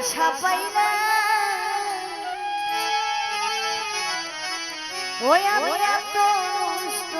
আশা পাই না ওই আমি এত নষ্ট